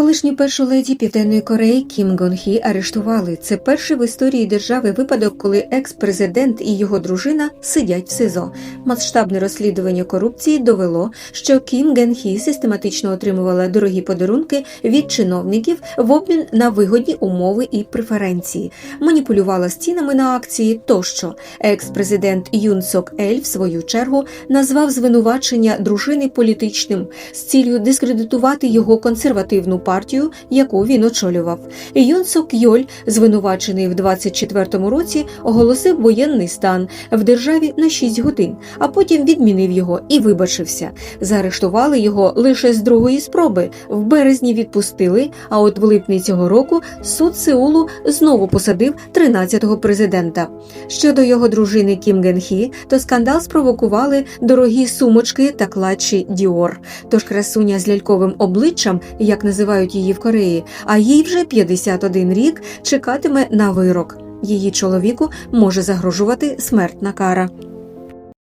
Колишню першу леді Південної Кореї Кім Гон Хі арештували. Це перший в історії держави випадок, коли екс-президент і його дружина сидять в СИЗО. Масштабне розслідування корупції довело, що Кім Ген Хі систематично отримувала дорогі подарунки від чиновників в обмін на вигодні умови і преференції, маніпулювала стінами на акції тощо. Екс-президент Юн Сок Ель в свою чергу назвав звинувачення дружини політичним з ціллю дискредитувати його консервативну партію, яку він очолював. Юн Сок Йоль, звинувачений в 24-му році, оголосив воєнний стан в державі на 6 годин, а потім відмінив його і вибачився. Заарештували його лише з другої спроби. В березні відпустили. А от в липні цього року суд Сеулу знову посадив 13-го президента. Щодо його дружини Кім Ген Хі, то скандал спровокували дорогі сумочки та клатчі Діор. Тож красуня з ляльковим обличчям, як називають її в Кореї, а їй вже 51 рік чекатиме на вирок. Її чоловіку може загрожувати смертна кара.